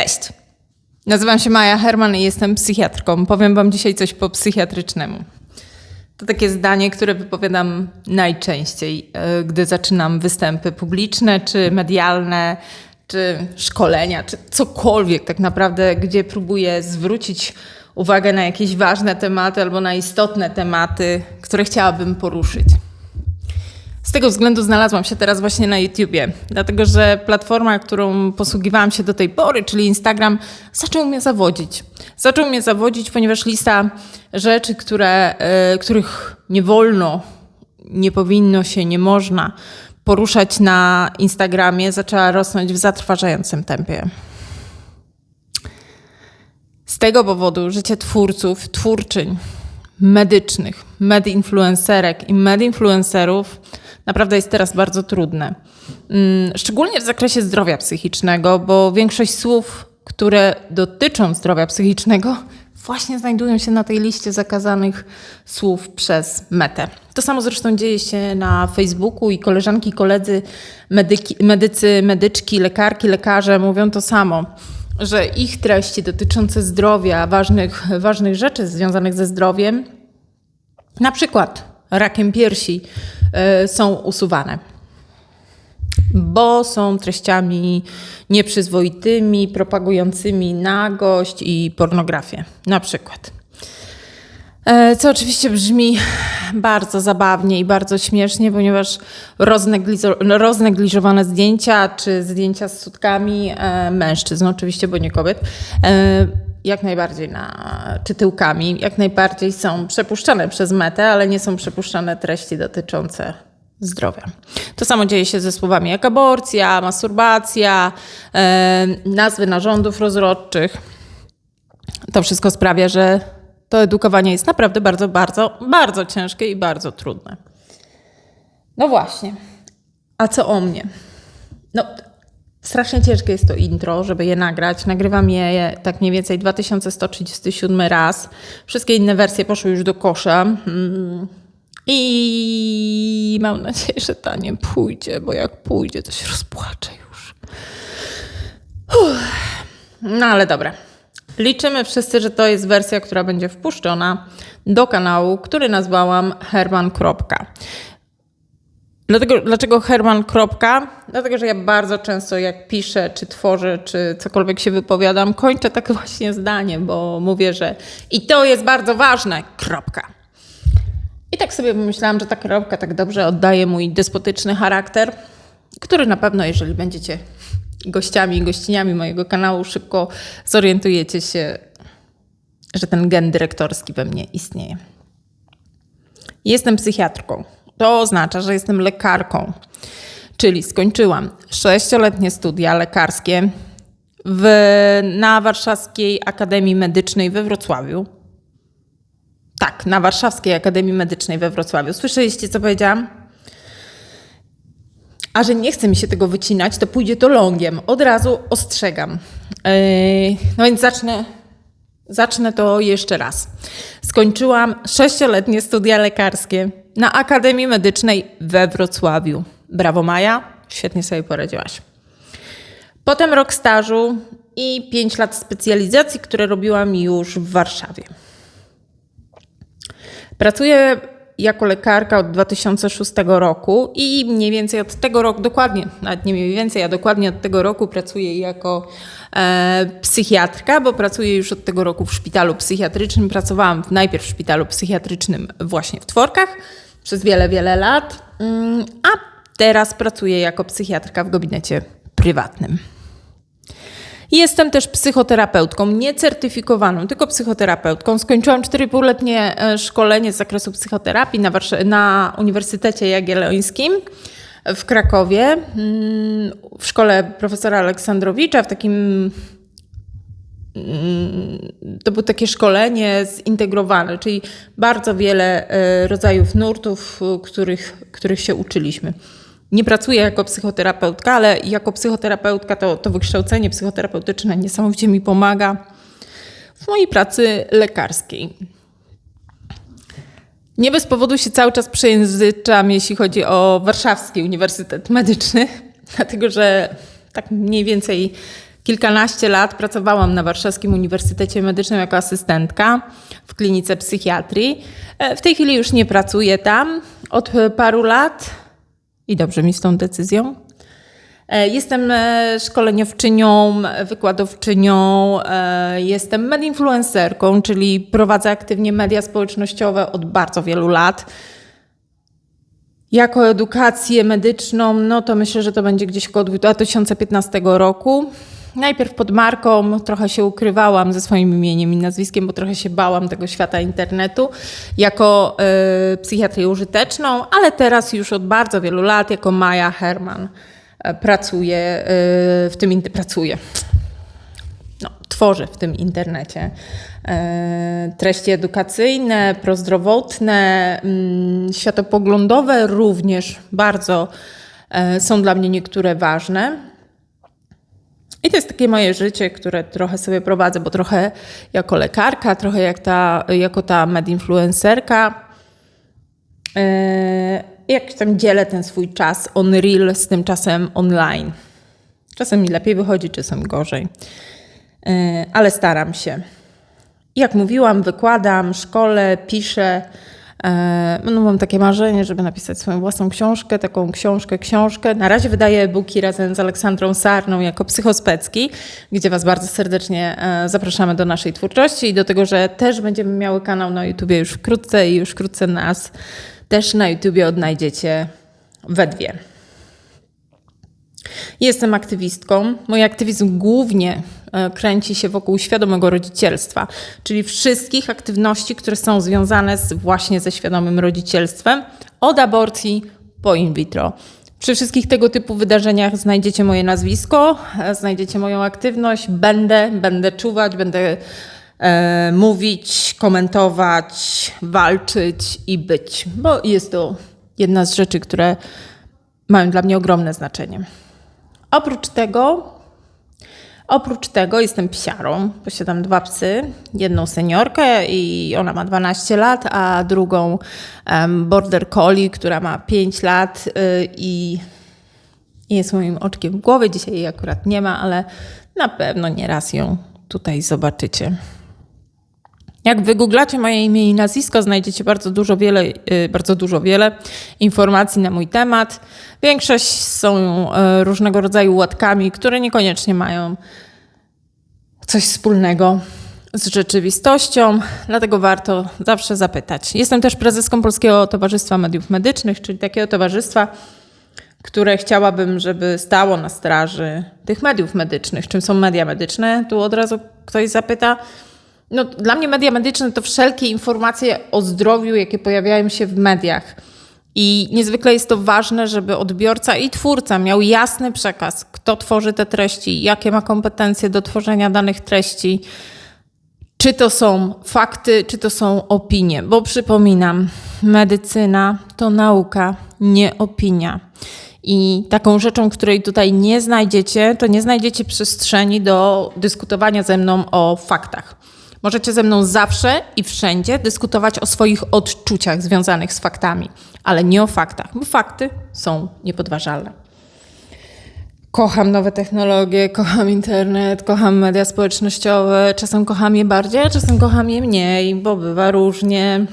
Cześć! Nazywam się Maja Herman i jestem psychiatrką. Powiem Wam dzisiaj coś po psychiatrycznemu. To takie zdanie, które wypowiadam najczęściej, e, gdy zaczynam występy publiczne, czy medialne, czy szkolenia, czy cokolwiek tak naprawdę, gdzie próbuję zwrócić uwagę na jakieś ważne tematy albo na istotne tematy, które chciałabym poruszyć. Z tego względu znalazłam się teraz właśnie na YouTubie, dlatego że platforma, którą posługiwałam się do tej pory, czyli Instagram, zaczął mnie zawodzić. Zaczął mnie zawodzić, ponieważ lista rzeczy, które, y, których nie wolno, nie powinno się, nie można poruszać na Instagramie, zaczęła rosnąć w zatrważającym tempie. Z tego powodu życie twórców, twórczyń medycznych, medinfluencerek i medinfluencerów naprawdę jest teraz bardzo trudne. Mm, Szczególnie w zakresie zdrowia psychicznego, bo większość słów, które dotyczą zdrowia psychicznego, właśnie znajdują się na tej liście zakazanych słów przez Metę. To samo zresztą dzieje się na Facebooku i koleżanki, koledzy, medyki, medycy, medyczki, lekarki, lekarze mówią to samo że ich treści dotyczące zdrowia, ważnych, ważnych rzeczy związanych ze zdrowiem, na przykład rakiem piersi, y, są usuwane. Bo są treściami nieprzyzwoitymi, propagującymi nagość i pornografię, na przykład. E, Co oczywiście brzmi bardzo zabawnie i bardzo śmiesznie, ponieważ roznegliżowane zdjęcia czy zdjęcia z sutkami e, mężczyzn, oczywiście, bo nie kobiet, e, jak najbardziej na, czy tyłkami, jak najbardziej są przepuszczane przez metę, ale nie są przepuszczane treści dotyczące zdrowia. To samo dzieje się ze słowami jak aborcja, masturbacja, e, nazwy narządów rozrodczych. To wszystko sprawia, że to edukowanie jest naprawdę bardzo, bardzo, bardzo ciężkie i bardzo trudne. No właśnie. A co o mnie? No, strasznie ciężkie jest to intro, żeby je nagrać. Nagrywam je tak mniej więcej 2137 raz. Wszystkie inne wersje poszły już do kosza. Mm. I mam nadzieję, że ta nie pójdzie, bo jak pójdzie, to się rozpłaczę już. Uff. No ale dobra. Liczymy wszyscy, że to jest wersja, która będzie wpuszczona do kanału, który nazwałam Herman. Dlatego, dlaczego Herman. Kropka? Dlatego, że ja bardzo często jak piszę, czy tworzę, czy cokolwiek się wypowiadam, kończę takie właśnie zdanie, bo mówię, że i to jest bardzo ważne. Kropka. I tak sobie pomyślałam, że ta kropka tak dobrze oddaje mój despotyczny charakter, który na pewno, jeżeli będziecie gościami i gościniami mojego kanału, szybko zorientujecie się, że ten gen dyrektorski we mnie istnieje. Jestem psychiatrką. To oznacza, że jestem lekarką, czyli skończyłam sześcioletnie studia lekarskie w, na Warszawskiej Akademii Medycznej we Wrocławiu. Tak, na Warszawskiej Akademii Medycznej we Wrocławiu. Słyszeliście, co powiedziałam? A że nie chce mi się tego wycinać, to pójdzie to longiem. Od razu ostrzegam. Yy, no więc zacznę, zacznę to jeszcze raz. Skończyłam sześcioletnie studia lekarskie na Akademii Medycznej we Wrocławiu. Brawo Maja, świetnie sobie poradziłaś. Potem rok stażu i pięć lat specjalizacji, które robiłam już w Warszawie. Pracuję jako lekarka od 2006 roku i mniej więcej od tego roku, dokładnie, nawet nie mniej więcej, a dokładnie od tego roku pracuję jako e, psychiatrka, bo pracuję już od tego roku w szpitalu psychiatrycznym. Pracowałam najpierw w szpitalu psychiatrycznym właśnie w Tworkach przez wiele, wiele lat, mm, a teraz pracuję jako psychiatrka w gabinecie prywatnym. Jestem też psychoterapeutką, nie certyfikowaną, tylko psychoterapeutką. Skończyłam 4,5-letnie e, szkolenie z zakresu psychoterapii na, Warsz- na Uniwersytecie Jagiellońskim w Krakowie, mm, w szkole profesora Aleksandrowicza, w takim to było takie szkolenie zintegrowane, czyli bardzo wiele e, rodzajów nurtów, e, których, których się uczyliśmy. Nie pracuję jako psychoterapeutka, ale jako psychoterapeutka to, to wykształcenie psychoterapeutyczne niesamowicie mi pomaga w mojej pracy lekarskiej. Nie bez powodu się cały czas przejęzyczam, jeśli chodzi o Warszawski Uniwersytet Medyczny, dlatego że tak mniej więcej kilkanaście lat pracowałam na Warszawskim Uniwersytecie Medycznym jako asystentka w klinice psychiatrii. E, W tej chwili już nie pracuję tam od paru lat i dobrze mi z tą decyzją. E, Jestem e, szkoleniowczynią, wykładowczynią, jestem medinfluencerką, czyli prowadzę aktywnie media społecznościowe od bardzo wielu lat. Jako edukację medyczną, no to myślę, że to będzie gdzieś około 2015 roku. Najpierw pod marką, trochę się ukrywałam ze swoim imieniem i nazwiskiem, bo trochę się bałam tego świata internetu, jako y, psychiatrię użyteczną, ale teraz już od bardzo wielu lat jako Maja Herman e, pracuję y, w tym, pracuję no, tworzę w tym internecie e, treści edukacyjne, prozdrowotne, mm, światopoglądowe również bardzo e, są dla mnie niektóre ważne. I to jest takie moje życie, które trochę sobie prowadzę, bo trochę jako lekarka, trochę jak ta, jako ta medinfluencerka. E, jak tam dzielę ten swój czas on real z tym czasem online. Czasem mi lepiej wychodzi, czasem gorzej. E, ale staram się. Jak mówiłam, wykładam, szkole, piszę. E, No, mam takie marzenie, żeby napisać swoją własną książkę, taką książkę, książkę. Na razie wydaję e-booki razem z Aleksandrą Sarną jako psychospecki, gdzie Was bardzo serdecznie e, zapraszamy do naszej twórczości i do tego, że też będziemy miały kanał na YouTubie już wkrótce i już wkrótce nas też na YouTubie odnajdziecie we dwie. Jestem aktywistką. Mój aktywizm głównie e, kręci się wokół świadomego rodzicielstwa, czyli wszystkich aktywności, które są związane z, właśnie ze świadomym rodzicielstwem, od aborcji po in vitro. Przy wszystkich tego typu wydarzeniach znajdziecie moje nazwisko, e, znajdziecie moją aktywność. Będę, będę czuwać, będę e, mówić, komentować, walczyć i być, bo jest to jedna z rzeczy, które mają dla mnie ogromne znaczenie. Oprócz tego, oprócz tego jestem psiarą. Posiadam dwa psy. Jedną seniorkę i ona ma 12 lat, a drugą border collie, która ma 5 lat y, i jest moim oczkiem w głowie. Dzisiaj jej akurat nie ma, ale na pewno nieraz ją tutaj zobaczycie. Jak wygooglacie moje imię i nazwisko, znajdziecie bardzo dużo, wiele, y, bardzo dużo, wiele informacji na mój temat. Większość są y, różnego rodzaju łatkami, które niekoniecznie mają coś wspólnego z rzeczywistością, dlatego warto zawsze zapytać. Jestem też prezeską Polskiego Towarzystwa Mediów Medycznych, czyli takiego towarzystwa, które chciałabym, żeby stało na straży tych mediów medycznych. Czym są media medyczne? Tu od razu ktoś zapyta. No, dla mnie media medyczne to wszelkie informacje o zdrowiu, jakie pojawiają się w mediach. I niezwykle jest to ważne, żeby odbiorca i twórca miał jasny przekaz, kto tworzy te treści, jakie ma kompetencje do tworzenia danych treści, czy to są fakty, czy to są opinie. Bo przypominam, medycyna to nauka, nie opinia. I taką rzeczą, której tutaj nie znajdziecie, to nie znajdziecie przestrzeni do dyskutowania ze mną o faktach. Możecie ze mną zawsze i wszędzie dyskutować o swoich odczuciach związanych z faktami, ale nie o faktach, bo fakty są niepodważalne. Kocham nowe technologie, kocham internet, kocham media społecznościowe. Czasem kocham je bardziej, czasem kocham je mniej, bo bywa różnie.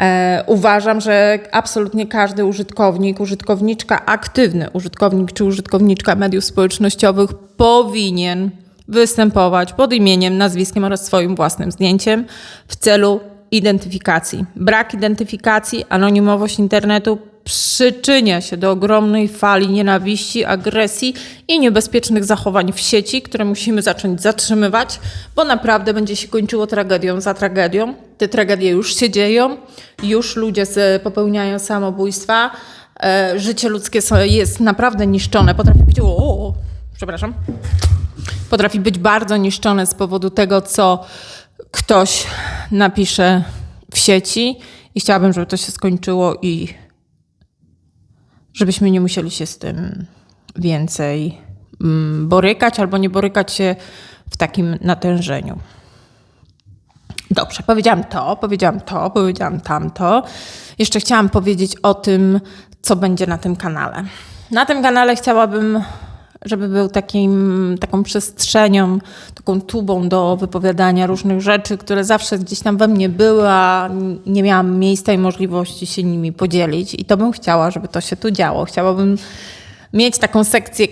E, uważam, że absolutnie każdy użytkownik, użytkowniczka, aktywny użytkownik czy użytkowniczka mediów społecznościowych powinien występować pod imieniem, nazwiskiem oraz swoim własnym zdjęciem w celu identyfikacji. Brak identyfikacji, anonimowość internetu przyczynia się do ogromnej fali nienawiści, agresji i niebezpiecznych zachowań w sieci, które musimy zacząć zatrzymywać, bo naprawdę będzie się kończyło tragedią za tragedią. Te tragedie już się dzieją, już ludzie popełniają samobójstwa. E, Życie ludzkie jest naprawdę niszczone. Potrafi być. O, przepraszam potrafi być bardzo niszczone z powodu tego, co ktoś napisze w sieci i chciałabym, żeby to się skończyło i żebyśmy nie musieli się z tym więcej mm, borykać albo nie borykać się w takim natężeniu. Dobrze, powiedziałam to, powiedziałam to, powiedziałam tamto. Jeszcze chciałam powiedzieć o tym, co będzie na tym kanale. Na tym kanale chciałabym, żeby był takim, taką przestrzenią, taką tubą do wypowiadania różnych rzeczy, które zawsze gdzieś tam we mnie były, a nie miałam miejsca i możliwości się nimi podzielić. I to bym chciała, żeby to się tu działo. Chciałabym mieć taką sekcję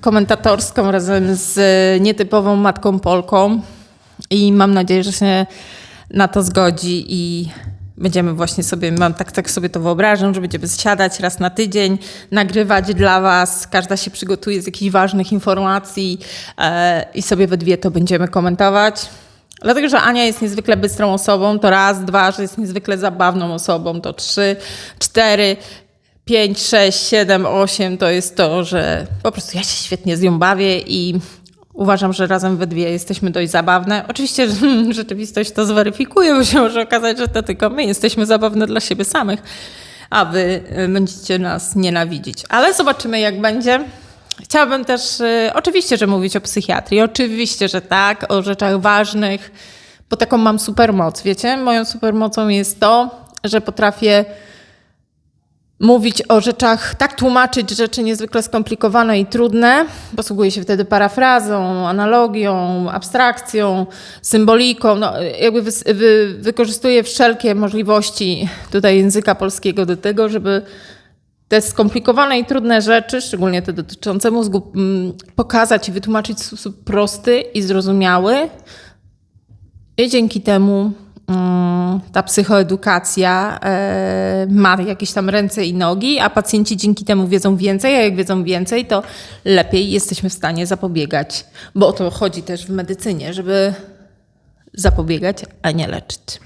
komentatorską razem z nietypową matką Polką i mam nadzieję, że się na to zgodzi i będziemy właśnie sobie, mam tak, tak sobie to wyobrażam, że będziemy siadać raz na tydzień, nagrywać dla Was, każda się przygotuje z jakichś ważnych informacji e, i sobie we dwie to będziemy komentować. Dlatego, że Ania jest niezwykle bystrą osobą, to raz, dwa, że jest niezwykle zabawną osobą, to trzy, cztery, pięć, sześć, siedem, osiem to jest to, że po prostu ja się świetnie z nią bawię i Uważam, że razem we dwie jesteśmy dość zabawne. Oczywiście rzeczywistość to zweryfikuje, bo się może okazać, że to tylko my jesteśmy zabawne dla siebie samych, a wy y, będziecie nas nienawidzić. Ale zobaczymy, jak będzie. Chciałabym też, y, oczywiście, że mówić o psychiatrii, oczywiście, że tak, o rzeczach ważnych, bo taką mam supermoc, wiecie? Moją supermocą jest to, że potrafię mówić o rzeczach, tak tłumaczyć rzeczy niezwykle skomplikowane i trudne. Posługuje się wtedy parafrazą, analogią, abstrakcją, symboliką. No, jakby wy, wy, wykorzystuje wszelkie możliwości tutaj języka polskiego do tego, żeby te skomplikowane i trudne rzeczy, szczególnie te dotyczące mózgu, mm, pokazać i wytłumaczyć w sposób prosty i zrozumiały. I dzięki temu ta psychoedukacja e, ma jakieś tam ręce i nogi, a pacjenci dzięki temu wiedzą więcej, a jak wiedzą więcej, to lepiej jesteśmy w stanie zapobiegać, bo o to chodzi też w medycynie, żeby zapobiegać, a nie leczyć.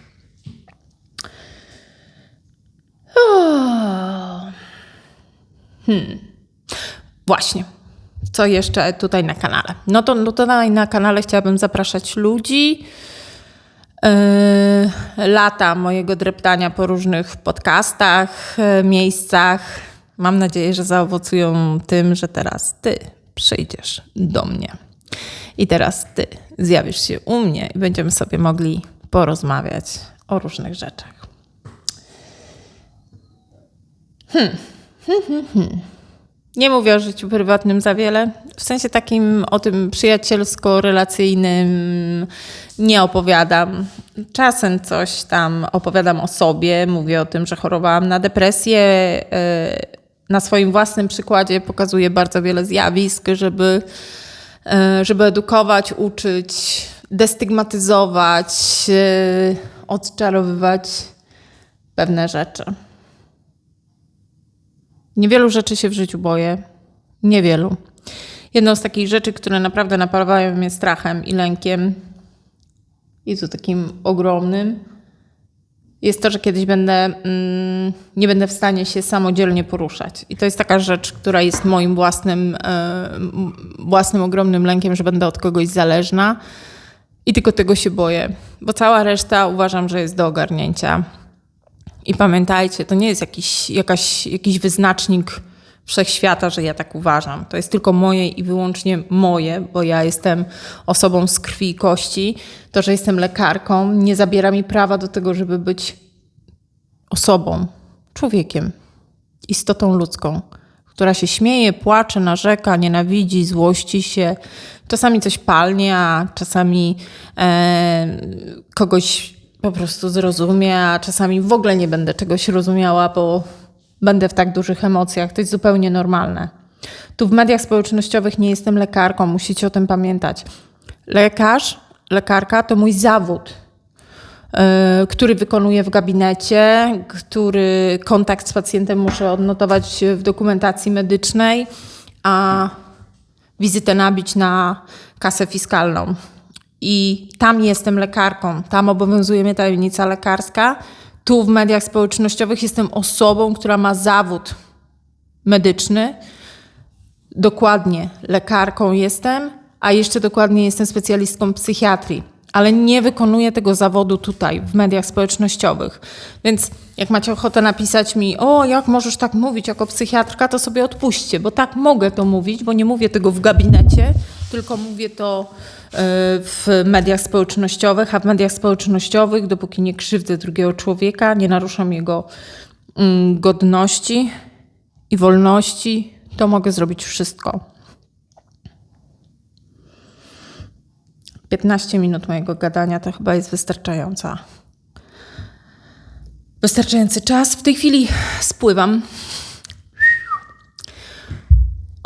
Hmm. Właśnie. Co jeszcze tutaj na kanale? No to no tutaj na kanale chciałabym zapraszać ludzi, lata mojego dreptania po różnych podcastach, yy, miejscach. Mam nadzieję, że zaowocują tym, że teraz ty przyjdziesz do mnie. I teraz ty zjawisz się u mnie i będziemy sobie mogli porozmawiać o różnych rzeczach. Hmm. Hmm, hmm, hmm. Nie mówię o życiu prywatnym za wiele. W sensie takim o tym przyjacielsko-relacyjnym nie opowiadam. Czasem coś tam opowiadam o sobie. Mówię o tym, że chorowałam na depresję. E, na swoim własnym przykładzie pokazuję bardzo wiele zjawisk, żeby, e, żeby edukować, uczyć, destygmatyzować, e, odczarowywać pewne rzeczy. Niewielu rzeczy się w życiu boję. Niewielu. Jedną z takich rzeczy, które naprawdę napawają mnie strachem i lękiem, i to takim ogromnym, jest to, że kiedyś będę, mm, nie będę w stanie się samodzielnie poruszać. I to jest taka rzecz, która jest moim własnym, e, własnym ogromnym lękiem, że będę od kogoś zależna. I tylko tego się boję, bo cała reszta uważam, że jest do ogarnięcia. I pamiętajcie, to nie jest jakiś, jakaś, jakiś wyznacznik wszechświata, że ja tak uważam. To jest tylko moje i wyłącznie moje, bo ja jestem osobą z krwi i kości. To, że jestem lekarką, nie zabiera mi prawa do tego, żeby być osobą, człowiekiem, istotą ludzką, która się śmieje, płacze, narzeka, nienawidzi, złości się, czasami coś palnie, a czasami e, kogoś po prostu zrozumie, a czasami w ogóle nie będę czegoś rozumiała, bo będę w tak dużych emocjach. To jest zupełnie normalne. Tu w mediach społecznościowych nie jestem lekarką, musicie o tym pamiętać. Lekarz, lekarka to mój zawód, yy, który wykonuję w gabinecie, który kontakt z pacjentem muszę odnotować w dokumentacji medycznej, a wizytę nabić na kasę fiskalną i tam jestem lekarką, tam obowiązuje mnie tajemnica lekarska. Tu w mediach społecznościowych jestem osobą, która ma zawód medyczny. Dokładnie lekarką jestem, a jeszcze dokładnie jestem specjalistką psychiatrii, ale nie wykonuję tego zawodu tutaj w mediach społecznościowych. Więc jak macie ochotę napisać mi, o, jak możesz tak mówić jako psychiatrka, to sobie odpuśćcie, bo tak mogę to mówić, bo nie mówię tego w gabinecie, tylko mówię to e, w mediach społecznościowych, a w mediach społecznościowych, dopóki nie krzywdzę drugiego człowieka, nie naruszam jego mm, godności i wolności, to mogę zrobić wszystko. 15 minut mojego gadania to chyba jest wystarczająca. Wystarczający czas. W tej chwili spływam.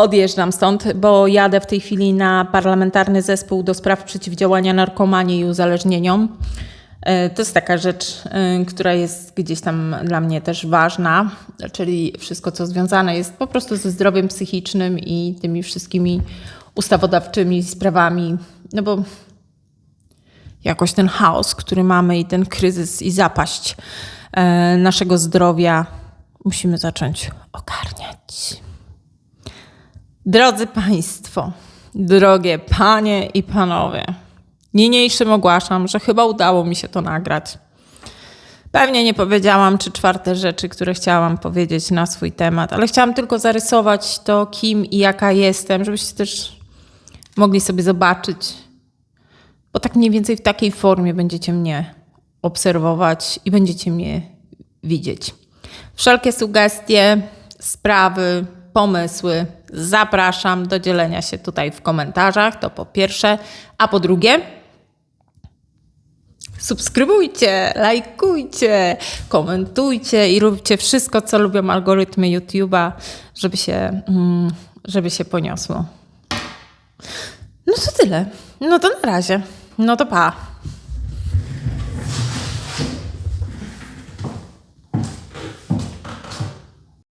Odjeżdżam stąd, bo jadę w tej chwili na parlamentarny zespół do spraw przeciwdziałania narkomanii i uzależnieniom. E, To jest taka rzecz, e, która jest gdzieś tam dla mnie też ważna, czyli wszystko, co związane jest po prostu ze zdrowiem psychicznym i tymi wszystkimi ustawodawczymi sprawami. No bo jakoś ten chaos, który mamy i ten kryzys i zapaść e, naszego zdrowia musimy zacząć ogarniać. Drodzy Państwo, drogie Panie i Panowie, niniejszym ogłaszam, że chyba udało mi się to nagrać. Pewnie nie powiedziałam trzy czwarte rzeczy, które chciałam powiedzieć na swój temat, ale chciałam tylko zarysować to, kim i jaka jestem, żebyście też mogli sobie zobaczyć, bo tak mniej więcej w takiej formie będziecie mnie obserwować i będziecie mnie widzieć. Wszelkie sugestie, sprawy, pomysły zapraszam do dzielenia się tutaj w komentarzach. To po pierwsze. A po drugie, subskrybujcie, lajkujcie, komentujcie i róbcie wszystko, co lubią algorytmy YouTube'a, żeby się, mm, żeby się poniosło. No to tyle. No to na razie. No to pa.